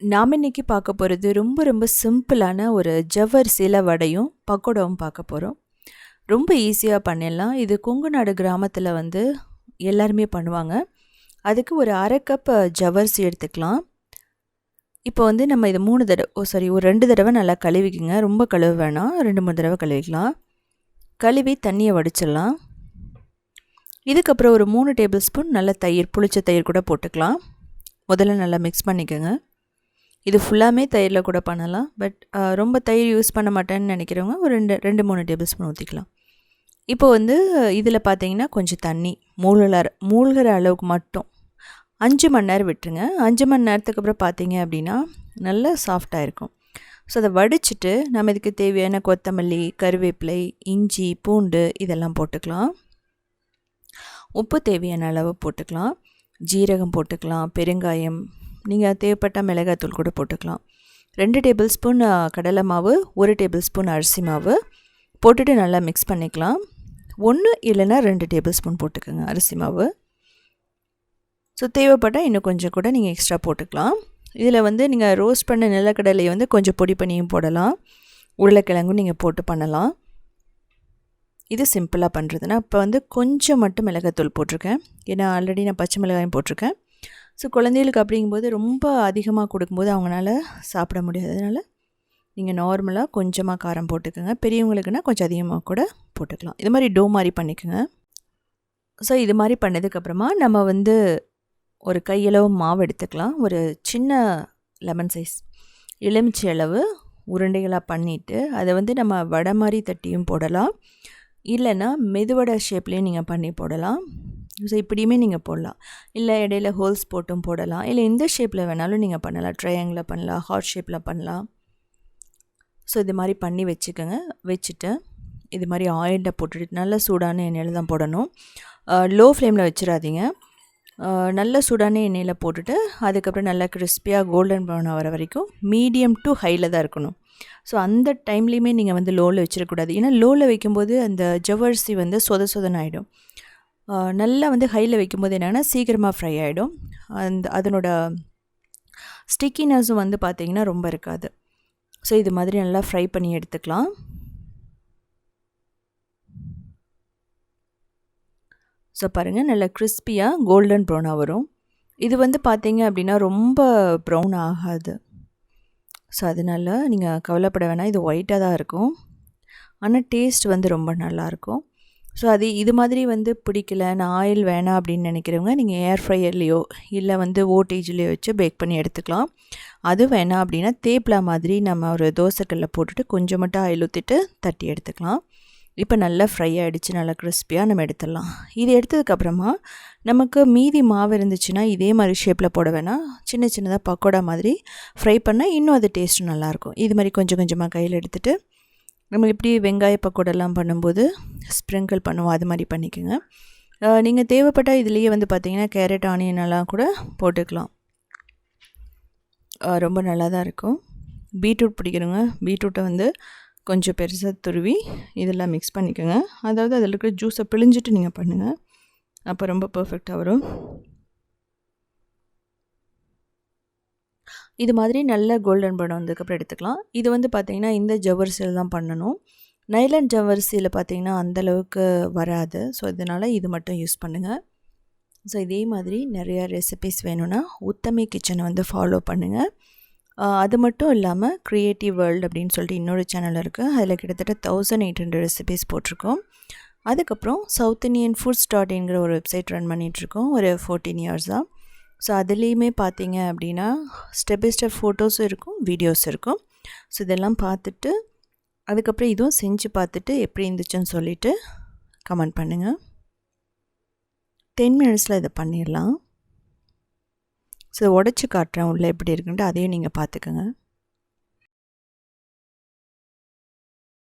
நாம் இன்றைக்கி பார்க்க போகிறது ரொம்ப ரொம்ப சிம்பிளான ஒரு ஜவ்வரிசியில் வடையும் பக்கோடாவும் பார்க்க போகிறோம் ரொம்ப ஈஸியாக பண்ணிடலாம். இது கொங்குநாடு கிராமத்தில் வந்து எல்லாருமே பண்ணுவாங்க. அதுக்கு ஒரு அரை கப் ஜவ்வரிசி எடுத்துக்கலாம். இப்போ வந்து நம்ம இது மூணு தடவை ஓ சாரி ஒரு ரெண்டு தடவை நல்லா கழுவிக்குங்க. ரொம்ப கழுவ வேணாம். ரெண்டு மூணு தடவை கழுவிக்கலாம். கழுவி தண்ணியை வடிச்சிடலாம். இதுக்கப்புறம் ஒரு மூணு டேபிள் ஸ்பூன் நல்ல தயிர் புளிச்ச தயிர் கூட போட்டுக்கலாம். முதல்ல நல்லா மிக்ஸ் பண்ணிக்கோங்க. இது ஃபுல்லாமே தயிரில் கூட பண்ணலாம். பட் ரொம்ப தயிர் யூஸ் பண்ண மாட்டேன்னு நினைக்கிறவங்க ஒரு ரெண்டு ரெண்டு மூணு டேபிள் ஸ்பூன் ஊற்றிக்கலாம் இப்போ வந்து இதில் பார்த்தீங்கன்னா கொஞ்சம் தண்ணி மூழ்கிற மூழ்கிற அளவுக்கு மட்டும். அஞ்சு மணி நேரம் விட்டுருங்க. அஞ்சு மணி நேரத்துக்கு அப்புறம் பார்த்தீங்க அப்படின்னா நல்லா சாஃப்டாக இருக்கும். ஸோ அதை வடிச்சிட்டு நம்ம இதுக்கு தேவையான கொத்தமல்லி கருவேப்பிலை இஞ்சி பூண்டு இதெல்லாம் போட்டுக்கலாம். உப்பு தேவையான அளவு போட்டுக்கலாம். ஜீரகம் போட்டுக்கலாம் பெருங்காயம் நீங்கள் தேவைப்பட்ட மிளகாத்தூள் கூட போட்டுக்கலாம். ரெண்டு டேபிள் ஸ்பூன் கடலை மாவு ஒரு டேபிள் ஸ்பூன் அரிசி மாவு போட்டுட்டு நல்லா மிக்ஸ் பண்ணிக்கலாம். ஒன்று இல்லைன்னா ரெண்டு டேபிள் ஸ்பூன் போட்டுக்கோங்க அரிசி மாவு. ஸோ தேவைப்பட்டால் இன்னும் கொஞ்சம் கூட நீங்கள் எக்ஸ்ட்ரா போட்டுக்கலாம். இதில் வந்து நீங்கள் ரோஸ்ட் பண்ண நிலக்கடலையை வந்து கொஞ்சம் பொடி பண்ணியும் போடலாம். உருளைக்கிழங்கும் நீங்கள் போட்டு பண்ணலாம். இது சிம்பிளாக பண்ணுறதுனா இப்போ வந்து கொஞ்சம் மட்டும் மிளகாத்தூள் போட்டிருக்கேன். ஏன்னா ஆல்ரெடி நான் பச்சை மிளகாயும் போட்டிருக்கேன். ஸோ குழந்தைகளுக்கு அப்படிங்கும்போது ரொம்ப அதிகமாக கொடுக்கும்போது அவங்களால சாப்பிட முடியாது. அதனால் நீங்கள் நார்மலாக கொஞ்சமாக காரம் போட்டுக்கோங்க. பெரியவங்களுக்குன்னா கொஞ்சம் அதிகமாக கூட போட்டுக்கலாம். இது மாதிரி டோ மாதிரி பண்ணிக்கோங்க. ஸோ இது மாதிரி பண்ணதுக்கப்புறமா நம்ம வந்து ஒரு கையளவு மாவு எடுத்துக்கலாம். ஒரு சின்ன லெமன் சைஸ் எலுமிச்சை அளவு உருண்டைகளாக பண்ணிவிட்டு அதை வந்து நம்ம வடை மாதிரி தட்டியும் போடலாம். இல்லைன்னா மெதுவடை ஷேப்லேயும் நீங்கள் பண்ணி போடலாம். ஸோ இப்படியுமே நீங்கள் போடலாம். இல்லை இடையில ஹோல்ஸ் போட்டும் போடலாம். இல்லை எந்த ஷேப்பில் வேணாலும் நீங்கள் பண்ணலாம். ட்ரையாங்கில் பண்ணலாம் ஹார்ட் ஷேப்பில் பண்ணலாம். ஸோ இது மாதிரி பண்ணி வச்சுக்கோங்க. வச்சுட்டு இது மாதிரி ஆயிலில் போட்டுட்டு நல்ல சூடான எண்ணெயில் தான் போடணும். லோ ஃப்ளேமில் வச்சிடாதீங்க. நல்ல சூடான எண்ணெயில் போட்டுட்டு அதுக்கப்புறம் நல்லா கிறிஸ்பியாக கோல்டன் ப்ரௌன் ஆகிற வரைக்கும் மீடியம் டு ஹையில் தான் இருக்கணும். ஸோ அந்த டைம்லேயுமே நீங்கள் வந்து லோவில் வச்சிடக்கூடாது. ஏன்னா லோவில் வைக்கும்போது அந்த ஜவ்வரிசி வந்து சொத சொதன் ஆகிடும் நல்லா வந்து ஹையில் வைக்கும்போது என்னென்னா சீக்கிரமாக ஃப்ரை ஆகிடும் அந்த அதனோட ஸ்டிக்கினஸும் வந்து பார்த்திங்கன்னா ரொம்ப இருக்காது. ஸோ இது மாதிரி நல்லா ஃப்ரை பண்ணி எடுத்துக்கலாம். ஸோ பாருங்கள் நல்லா கிறிஸ்பியாக கோல்டன் ப்ரௌனாக வரும். இது வந்து பார்த்தீங்க அப்படின்னா ரொம்ப ப்ரௌன் ஆகாது. ஸோ அதனால் நீங்கள் கவலைப்பட வேணாம். இது ஒயிட்டாக தான் இருக்கும். ஆனால் டேஸ்ட் வந்து ரொம்ப நல்லாயிருக்கும் ஸோ அது இது மாதிரி வந்து பிடிக்கல. நான் ஆயில் வேணாம் அப்படின்னு நினைக்கிறவங்க நீங்கள் ஏர் ஃப்ரையர்லேயோ இல்லை வந்து ஓட்டேஜ்லேயோ வச்சு பேக் பண்ணி எடுத்துக்கலாம். அது வேணாம் அப்படின்னா தேப்லா மாதிரி நம்ம ஒரு தோசைக்கல்லில் போட்டுட்டு கொஞ்சம் மட்டும் ஆயில் ஊற்றிட்டு தட்டி எடுத்துக்கலாம். இப்போ நல்லா ஃப்ரை ஆகிடுச்சு நல்லா கிறிஸ்பியாக நம்ம எடுத்துடலாம். இது எடுத்ததுக்கப்புறமா நமக்கு மீதி மாவு இருந்துச்சுன்னா இதே மாதிரி ஷேப்பில் போட வேணாம். சின்ன சின்னதாக பக்கோடா மாதிரி ஃப்ரை பண்ணால் இன்னும் அது டேஸ்ட்டு நல்லாயிருக்கும் இது மாதிரி கொஞ்சம் கொஞ்சமாக கையில் எடுத்துகிட்டு நம்ம எப்படி வெங்காய பக்கோடெல்லாம் பண்ணும்போது ஸ்ப்ரிங்கிள் பண்ணுவோம் அது மாதிரி பண்ணிக்கோங்க. நீங்கள் தேவைப்பட்டால் இதுலேயே வந்து பார்த்திங்கன்னா கேரட் ஆனியன் எல்லாம் கூட போட்டுக்கலாம். ரொம்ப நல்லா தான் இருக்கும். பீட்ரூட் பிடிக்கணுங்க. பீட்ரூட்டை வந்து கொஞ்சம் பெருசாக துருவி இதெல்லாம் மிக்ஸ் பண்ணிக்கோங்க. அதாவது அதில் இருக்கிற ஜூஸை பிழிஞ்சிட்டு நீங்கள் பண்ணுங்கள் அப்போ ரொம்ப பர்ஃபெக்டாக வரும். இது மாதிரி நல்ல கோல்டன் படம் வந்ததுக்கப்புறம் எடுத்துக்கலாம். இது வந்து பார்த்திங்கன்னா இந்த ஜவ்வரிசியில் தான் பண்ணணும். நைலன் ஜவ்வரிசியில் பார்த்திங்கன்னா அந்தளவுக்கு வராது. ஸோ இதனால் இது மட்டும் யூஸ் பண்ணுங்கள் ஸோ இதே மாதிரி நிறையா ரெசிபிஸ் வேணும்னா உத்தமி கிச்சனை வந்து ஃபாலோ பண்ணுங்கள் அது மட்டும் இல்லாமல் க்ரியேட்டிவ் வேர்ல்டு அப்படின்னு சொல்லிட்டு இன்னொரு சேனல் இருக்குது அதில் கிட்டத்தட்ட தௌசண்ட் எயிட் ஹண்ட்ரட் ரெசிபிஸ் போட்டிருக்கோம். அதுக்கப்புறம் சவுத் இண்டியன் ஃபுட்ஸ் டாட் இன்கிற ஒரு வெப்சைட் ரன் பண்ணிகிட்ருக்கோம் ஒரு ஃபோர்டீன் இயர்ஸாக ஸோ அதுலேயுமே பார்த்தீங்க அப்படின்னா ஸ்டெப் பை ஸ்டெப் ஃபோட்டோஸும் இருக்கும் வீடியோஸ் இருக்கும். ஸோ இதெல்லாம் பார்த்துட்டு அதுக்கப்புறம் இதுவும் செஞ்சு பார்த்துட்டு எப்படி இருந்துச்சுன்னு சொல்லிவிட்டு கமெண்ட் பண்ணுங்கள் டென் மினிட்ஸில் இதை பண்ணிடலாம். ஸோ உடச்சி காட்டுறேன் உள்ளே எப்படி இருக்குன்ட்டு அதையும் நீங்கள் பார்த்துக்கோங்க